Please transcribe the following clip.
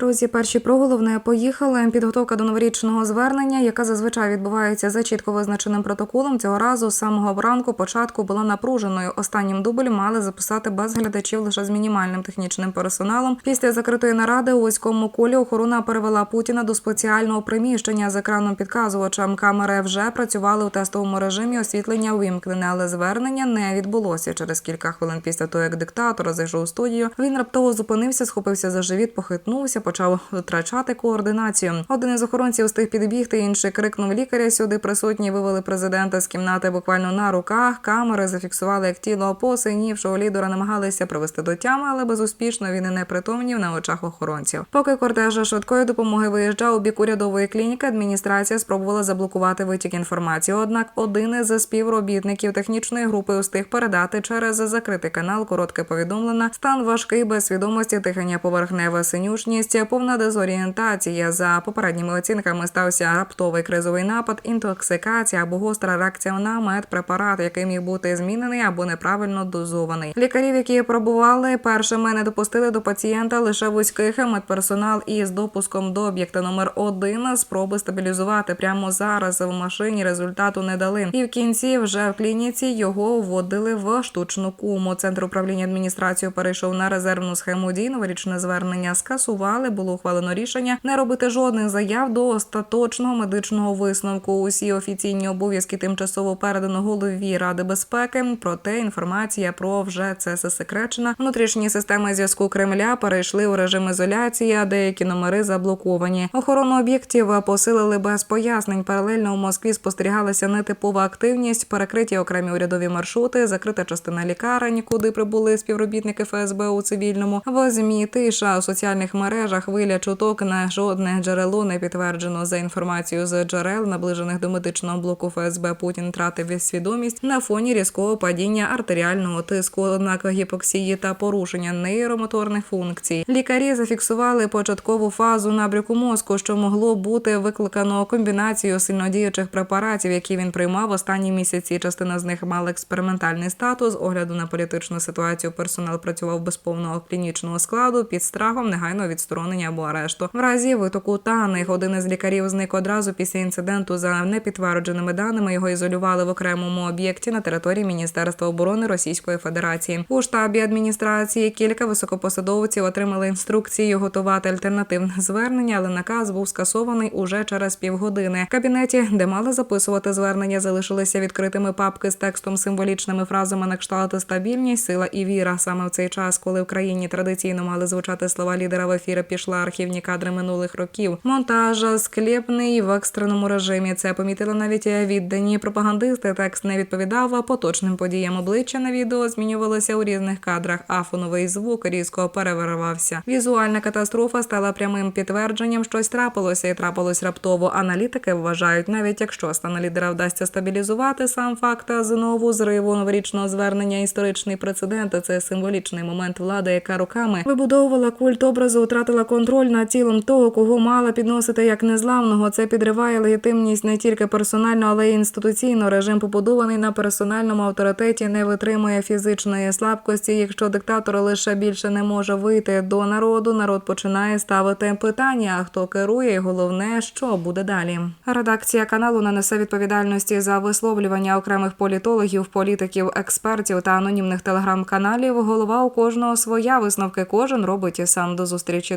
Друзі, перші про головне поїхали. Підготовка до новорічного звернення, яка зазвичай відбувається за чітко визначеним протоколом. Цього разу з самого ранку початку була напруженою. Останнім дубль мали записати без глядачів лише з мінімальним технічним персоналом. Після закритої наради у вузькому колі охорона перевела Путіна до спеціального приміщення з екраном підказувачем. Камери вже працювали у тестовому режимі. Освітлення вимкнене, але звернення не відбулося. Через кілька хвилин після того, як диктатор зайшов у студію, він раптово зупинився, схопився за живіт, похитнувся, почав втрачати координацію. Один із охоронців встиг підбігти, інший крикнув лікаря. Сюди присутні вивели президента з кімнати буквально на руках. Камери зафіксували, як тіло посинівшого лідера намагалися привести до тями, але безуспішно він і не притомнів на очах охоронців. Поки кортеж швидкої допомоги виїжджав у бік урядової клініки, адміністрація спробувала заблокувати витік інформації. Однак один із співробітників технічної групи устиг передати через закритий канал коротке повідомлення. Стан важкий без свідомості, дихання поверхневе синюшність, повна дезорієнтація. За попередніми оцінками стався раптовий кризовий напад, інтоксикація або гостра реакція на медпрепарат, який міг бути змінений або неправильно дозований. Лікарів, які пробували першими, не допустили до пацієнта лише вузьких медперсонал із допуском до об'єкта номер один спроби стабілізувати прямо зараз в машині. Результату не дали. І в кінці вже в клініці його вводили в штучну куму. Центр управління адміністрацією перейшов на резервну схему дій. Новорічне звернення скасували. Було ухвалено рішення не робити жодних заяв до остаточного медичного висновку. Усі офіційні обов'язки тимчасово передано голові ради безпеки. Проте інформація про вже це засекречена. Внутрішні системи зв'язку Кремля перейшли у режим ізоляції, а деякі номери заблоковані. Охорону об'єктів посилили без пояснень. Паралельно у Москві спостерігалася нетипова активність, перекриті окремі урядові маршрути, закрита частина лікарень, куди прибули співробітники ФСБ у цивільному. В ЗМІ тиша у соціальних мережах хвиля чуток на жодне джерело не підтверджено. За інформацією з джерел, наближених до медичного блоку ФСБ, Путін втратив свідомість на фоні різкого падіння артеріального тиску, однак гіпоксії та порушення нейромоторних функцій. Лікарі зафіксували початкову фазу набряку мозку, що могло бути викликано комбінацією сильнодіючих препаратів, які він приймав останні місяці. Частина з них мала експериментальний статус. З огляду на політичну ситуацію персонал працював без повного клінічного складу під страхом негайного відсторонення або арешту. В разі витоку даних один із лікарів зник одразу після інциденту. За непідтвердженими даними його ізолювали в окремому об'єкті на території Міністерства оборони Російської Федерації. У штабі адміністрації кілька високопосадовців отримали інструкції готувати альтернативне звернення, але наказ був скасований уже через півгодини. В кабінеті, де мали записувати звернення, залишилися відкритими папки з текстом символічними фразами на кшталт стабільність, сила і віра. Саме в цей час, коли в країні традиційно мали звучати слова лідера в ефірі, пішла архівні кадри минулих років. Монтаж склепний в екстреному режимі. Це помітили навіть віддані пропагандисти. Текст не відповідав поточним подіям. Обличчя на відео змінювалося у різних кадрах, а фоновий звук різко перевиривався. Візуальна катастрофа стала прямим підтвердженням, щось трапилося і трапилось раптово. Аналітики вважають, навіть якщо стан лідера вдасться стабілізувати сам факт знову зриву новорічного звернення. Історичний прецедент це символічний момент влади, яка роками вибудовувала культ образу, втратила контроль над тілом того, кого мала підносити як незламного. Це підриває легітимність не тільки персонально, але й інституційно. Режим побудований на персональному авторитеті, не витримує фізичної слабкості. Якщо диктатор лише більше не може вийти до народу, народ починає ставити питання: хто керує, і головне, що буде далі. Редакція каналу не несе відповідальності за висловлювання окремих політологів, політиків, експертів та анонімних телеграм-каналів. Голова у кожного своя висновки. Кожен робить і сам до зустрічі.